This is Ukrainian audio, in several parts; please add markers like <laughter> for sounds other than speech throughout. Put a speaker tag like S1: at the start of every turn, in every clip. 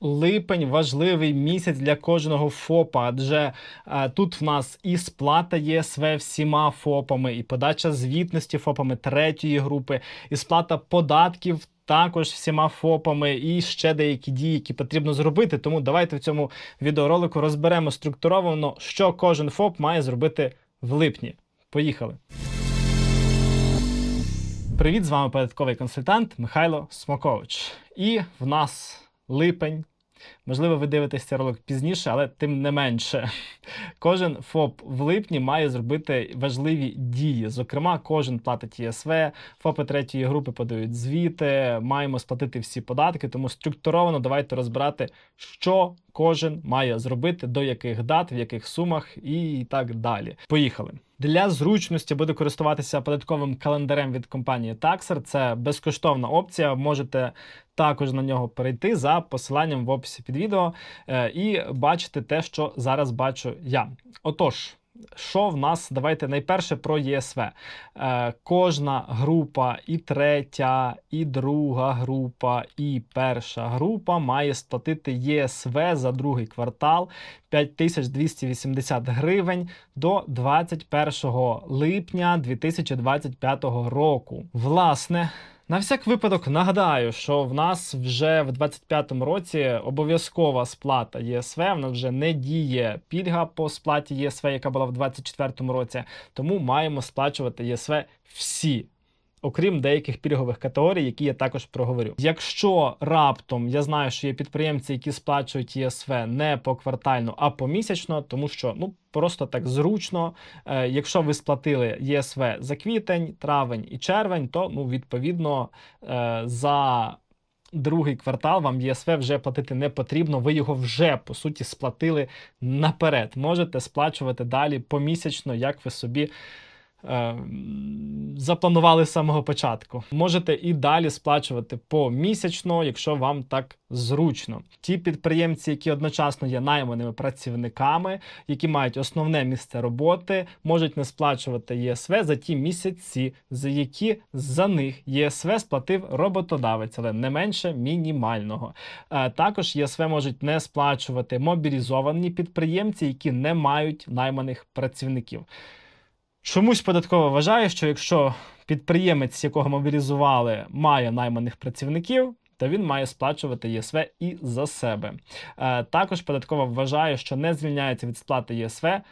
S1: Липень важливий місяць для кожного ФОПа, адже е, тут в нас і сплата ЄСВ всіма ФОПами, і подача звітності ФОПами третьої групи, і сплата податків також всіма ФОПами, і ще деякі дії, які потрібно зробити. Тому давайте в цьому відеоролику розберемо структуровано, що кожен ФОП має зробити в липні. Поїхали! Привіт, з вами податковий консультант Михайло Смокович. І в нас липень. Можливо, ви дивитесь цей ролик пізніше, але тим не менше, <laughs> кожен ФОП в липні має зробити важливі дії. Зокрема, кожен платить ЄСВ, ФОПи третьої групи подають звіти, маємо сплатити всі податки. Тому структуровано давайте розбирати, що кожен має зробити, до яких дат, в яких сумах і так далі. Поїхали. Для зручності буду користуватися податковим календарем від компанії Taxer. Це безкоштовна опція. Можете також на нього перейти за посиланням в описі під відео е, і бачити те, що зараз бачу я. Отож. Що в нас? Давайте найперше про ЄСВ. Е, Кожна група, і третя, і друга група, і перша група має сплатити ЄСВ за другий квартал 5280 гривень до 21 липня 2025 року. Власне. На всяк випадок нагадаю, що в нас вже в 25-му році обов'язкова сплата ЄСВ. В нас вже не діє пільга по сплаті ЄСВ, яка була в 24-му році. Тому маємо сплачувати ЄСВ всі. Окрім деяких пільгових категорій, які я також проговорю. Якщо раптом я знаю, що є підприємці, які сплачують ЄСВ не поквартально, а помісячно, тому що ну просто так зручно. Е, якщо ви сплатили ЄСВ за квітень, травень і червень, то ну відповідно е, за другий квартал вам ЄСВ вже платити не потрібно. Ви його вже по суті сплатили наперед. Можете сплачувати далі помісячно, як ви собі. Е, запланували з самого початку. Можете і далі сплачувати помісячно, якщо вам так зручно. Ті підприємці, які одночасно є найманими працівниками, які мають основне місце роботи, можуть не сплачувати ЄСВ за ті місяці, за які за них ЄСВ сплатив роботодавець, але не менше мінімального. Е, також ЄСВ можуть не сплачувати мобілізовані підприємці, які не мають найманих працівників. Чомусь податково вважає, що якщо підприємець, якого мобілізували, має найманих працівників, то він має сплачувати ЄСВ і за себе. Е, також податково вважає, що не звільняється від сплати ЄСВ е,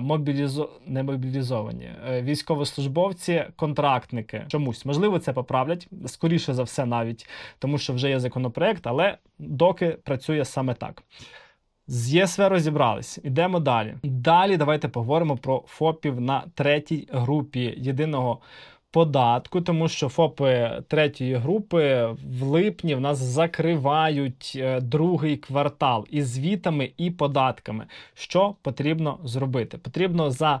S1: мобілізо... не мобілізовані е, військовослужбовці, контрактники. Чомусь можливо це поправлять скоріше за все, навіть тому, що вже є законопроект, але доки працює саме так. З ЄСВ розібрались. йдемо далі. Далі давайте поговоримо про ФОПів на третій групі єдиного податку, тому що ФОПи третьої групи в липні в нас закривають е, другий квартал із звітами і податками. Що потрібно зробити? Потрібно за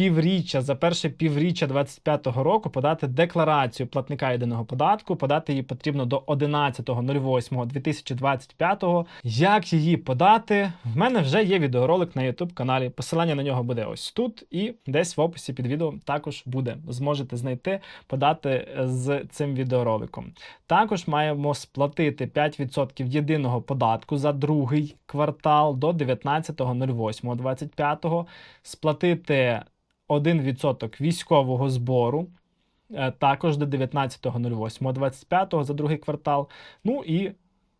S1: півріччя за перше півріччя 2025 року подати декларацію платника єдиного податку. Подати її потрібно до 11.08.2025. Як її подати? В мене вже є відеоролик на YouTube каналі. Посилання на нього буде ось тут, і десь в описі під відео також буде. Зможете знайти, подати з цим відеороликом. Також маємо сплатити 5% єдиного податку за другий квартал до 19.08.25. Сплатити 1% військового збору. е, Також до 19.08.25 за другий квартал. Ну і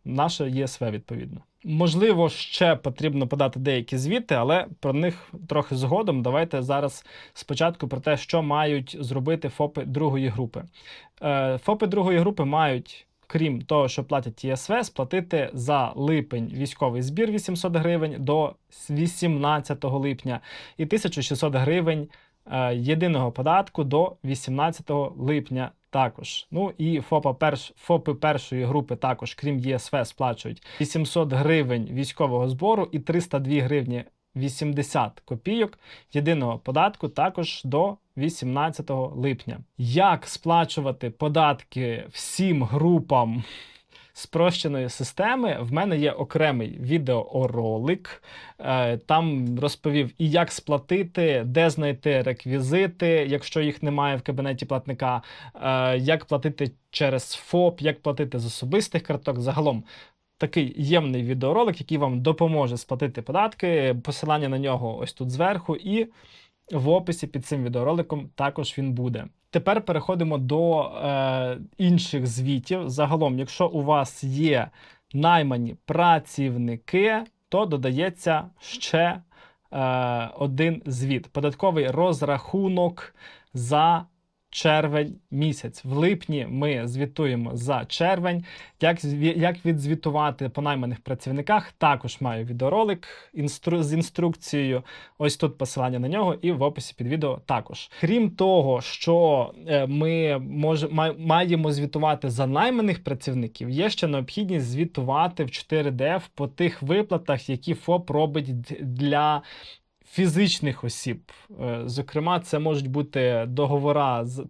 S1: наше ЄСВ відповідно. Можливо, ще потрібно подати деякі звіти, але про них трохи згодом. Давайте зараз спочатку про те, що мають зробити ФОПи другої групи. Е, ФОПи другої групи мають. Крім того, що платять ЄСВ, сплатити за липень військовий збір 800 гривень до 18 липня і 1600 гривень е, єдиного податку до 18 липня також. Ну і ФОПа перш, ФОПи першої групи також, крім ЄСВ, сплачують 800 гривень військового збору і 302 гривні 80 копійок єдиного податку також до 18 липня. Як сплачувати податки всім групам спрощеної системи, в мене є окремий відеоролик. Е, Там розповів і як сплатити, де знайти реквізити, якщо їх немає в кабінеті платника, е, як платити через ФОП, як платити з особистих карток. Загалом такий ємний відеоролик, який вам допоможе сплатити податки. Посилання на нього ось тут зверху, і в описі під цим відеороликом також він буде. Тепер переходимо до е, інших звітів. Загалом, якщо у вас є наймані працівники, то додається ще е, один звіт: податковий розрахунок за червень місяць. В липні ми звітуємо за червень. Як, як відзвітувати по найманих працівниках, також маю відеоролик інстру, з інструкцією. Ось тут посилання на нього, і в описі під відео також. Крім того, що е, ми може, маємо звітувати за найманих працівників, є ще необхідність звітувати в 4DF по тих виплатах, які ФОП робить для. Фізичних осіб, Е, зокрема, це можуть бути договора з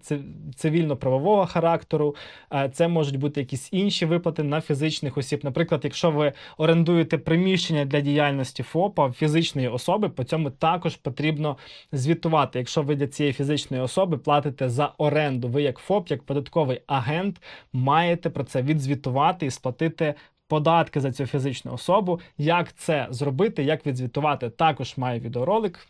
S1: цивільно-правового характеру, е, це можуть бути якісь інші виплати на фізичних осіб. Наприклад, якщо ви орендуєте приміщення для діяльності ФОПа фізичної особи, по цьому також потрібно звітувати. Якщо ви для цієї фізичної особи платите за оренду, ви як ФОП, як податковий агент, маєте про це відзвітувати і сплатити. Податки за цю фізичну особу. Як це зробити, як відзвітувати, також має відеоролик.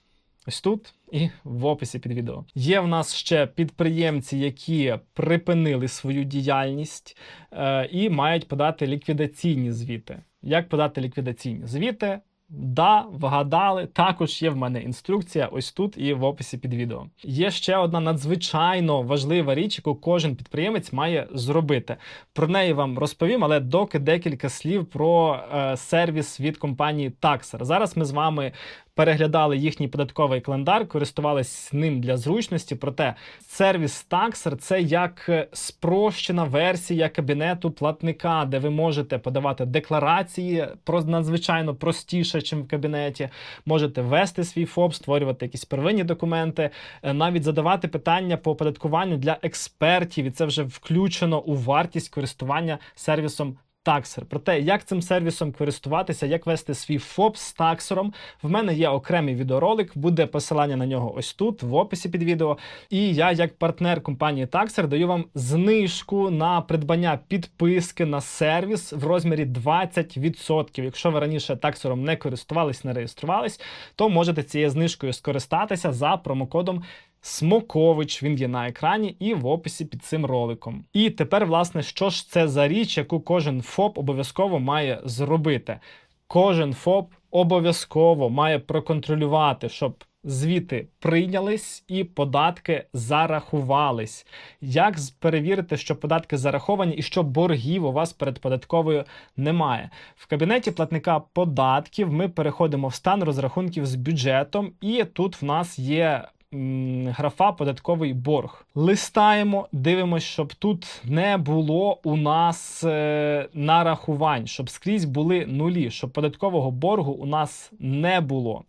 S1: Ось тут і в описі під відео. Є в нас ще підприємці, які припинили свою діяльність е, і мають подати ліквідаційні звіти. Як подати ліквідаційні звіти? Да, вгадали. Також є в мене інструкція ось тут і в описі під відео. Є ще одна надзвичайно важлива річ, яку кожен підприємець має зробити. Про неї вам розповім, але доки декілька слів про е, сервіс від компанії Taxer. Зараз ми з вами переглядали їхній податковий календар, користувалися ним для зручності. Проте сервіс Taxer – це як е, спрощена версія кабінету платника, де ви можете подавати декларації про надзвичайно простіше, ніж в кабінеті. Можете ввести свій ФОП, створювати якісь первинні документи, е, навіть задавати питання по оподаткуванню для експертів, і це вже включено у вартість користування сервісом. Таксер. Про те, як цим сервісом користуватися, як вести свій ФОП з таксером. В мене є окремий відеоролик, буде посилання на нього ось тут, в описі під відео. І я, як партнер компанії Taxer, даю вам знижку на придбання підписки на сервіс в розмірі 20%. Якщо ви раніше таксером не користувались, не реєструвались, то можете цією знижкою скористатися за промокодом Смокович, він є на екрані і в описі під цим роликом. І тепер, власне, що ж це за річ, яку кожен ФОП обов'язково має зробити? Кожен ФОП обов'язково має проконтролювати, щоб звіти прийнялись і податки зарахувались. Як перевірити, що податки зараховані і що боргів у вас перед податковою немає? В кабінеті платника податків ми переходимо в стан розрахунків з бюджетом, і тут в нас є графа податковий борг. Листаємо, дивимося, щоб тут не було у нас е, нарахувань, щоб скрізь були нулі, щоб податкового боргу у нас не було.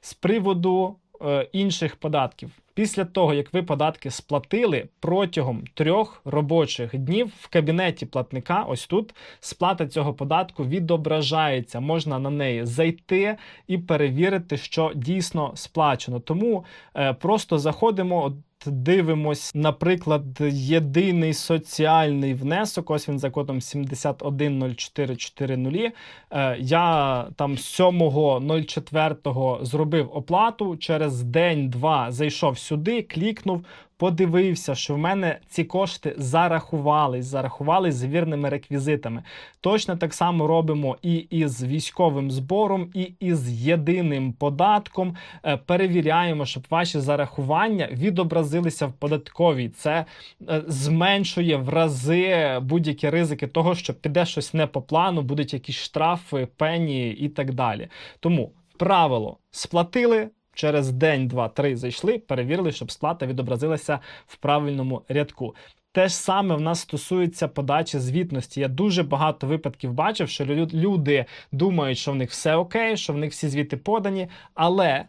S1: З приводу е, інших податків. Після того, як ви податки сплатили протягом трьох робочих днів в кабінеті платника, ось тут сплата цього податку відображається. Можна на неї зайти і перевірити, що дійсно сплачено. Тому е, просто заходимо. Дивимось, наприклад, єдиний соціальний внесок. Ось він за кодом 710440. Е, я там 7.04 зробив оплату. Через день-два зайшов сюди, клікнув, подивився, що в мене ці кошти зарахувались, зарахувались з вірними реквізитами. Точно так само робимо і із військовим збором, і із єдиним податком. Е, Перевіряємо, щоб ваші зарахування відобразилися в податковій. Це е, зменшує в рази будь-які ризики того, що піде щось не по плану, будуть якісь штрафи, пені і так далі. Тому правило сплатили. Через день, два, три зайшли, перевірили, щоб сплата відобразилася в правильному рядку. Те ж саме в нас стосується подачі звітності. Я дуже багато випадків бачив, що люди думають, що в них все окей, що в них всі звіти подані, але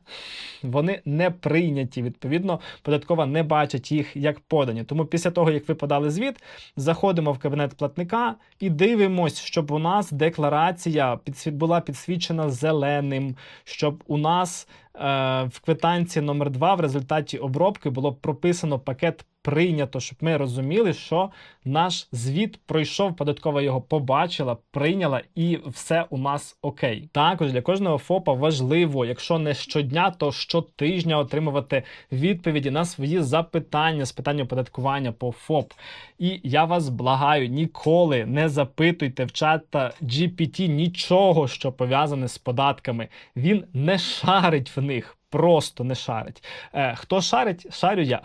S1: вони не прийняті. Відповідно, податкова не бачить їх як подані. Тому після того, як ви подали звіт, заходимо в кабінет платника і дивимось, щоб у нас декларація була підсвічена зеленим, щоб у нас е, в квитанції номер 2 в результаті обробки було прописано пакет прийнято, щоб ми розуміли, що наш звіт пройшов, податкова його побачила, прийняла і все у нас окей. Також для кожного ФОПа важливо, якщо не щодня, то щотижня отримувати відповіді на свої запитання з питання оподаткування по ФОП. І я вас благаю, ніколи не запитуйте в чата GPT нічого, що пов'язане з податками. Він не шарить в них. Просто не шарить. Е, хто шарить, шарю я.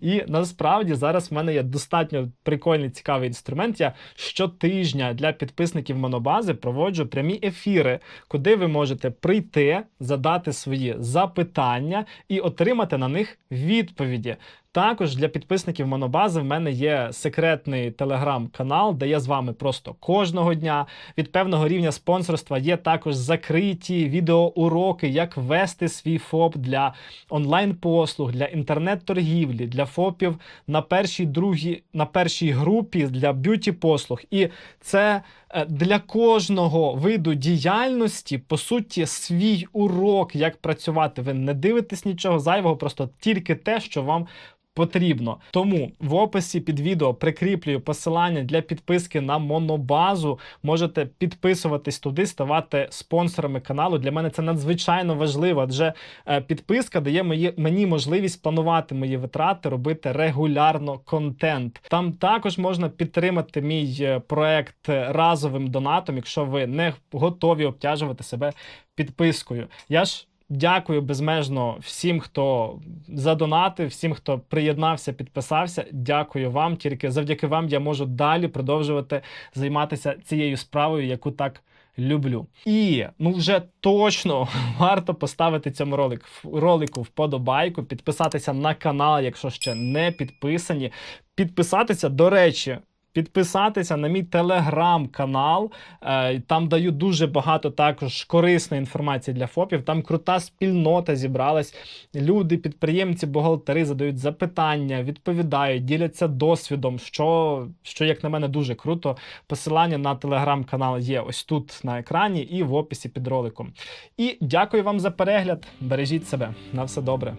S1: І насправді зараз в мене є достатньо прикольний цікавий інструмент. Я щотижня для підписників монобази проводжу прямі ефіри, куди ви можете прийти, задати свої запитання і отримати на них відповіді. Також для підписників монобази в мене є секретний телеграм-канал, де я з вами просто кожного дня від певного рівня спонсорства є також закриті відеоуроки, як вести свій ФОП для онлайн-послуг, для інтернет-торгівлі, для ФОПів на першій, другій, на першій групі для б'юті-послуг. І це е, для кожного виду діяльності, по суті, свій урок, як працювати. Ви не дивитесь нічого зайвого, просто тільки те, що вам потрібно. Тому в описі під відео прикріплюю посилання для підписки на монобазу. Можете підписуватись туди, ставати спонсорами каналу. Для мене це надзвичайно важливо, адже е, підписка дає мені можливість планувати мої витрати, робити регулярно контент. Там також можна підтримати мій е, проект разовим донатом, якщо ви не готові обтяжувати себе підпискою. Я ж Дякую безмежно всім, хто задонатив, всім, хто приєднався, підписався. Дякую вам. Тільки завдяки вам я можу далі продовжувати займатися цією справою, яку так люблю. І ну вже точно <laughs> варто поставити цьому ролик, ролику вподобайку, підписатися на канал, якщо ще не підписані. Підписатися, до речі. Підписатися на мій телеграм-канал. Е, Там даю дуже багато також корисної інформації для ФОПів. Там крута спільнота зібралась. Люди, підприємці, бухгалтери задають запитання, відповідають, діляться досвідом, що, що як на мене, дуже круто. Посилання на телеграм-канал є ось тут на екрані і в описі під роликом. І дякую вам за перегляд. Бережіть себе. На все добре.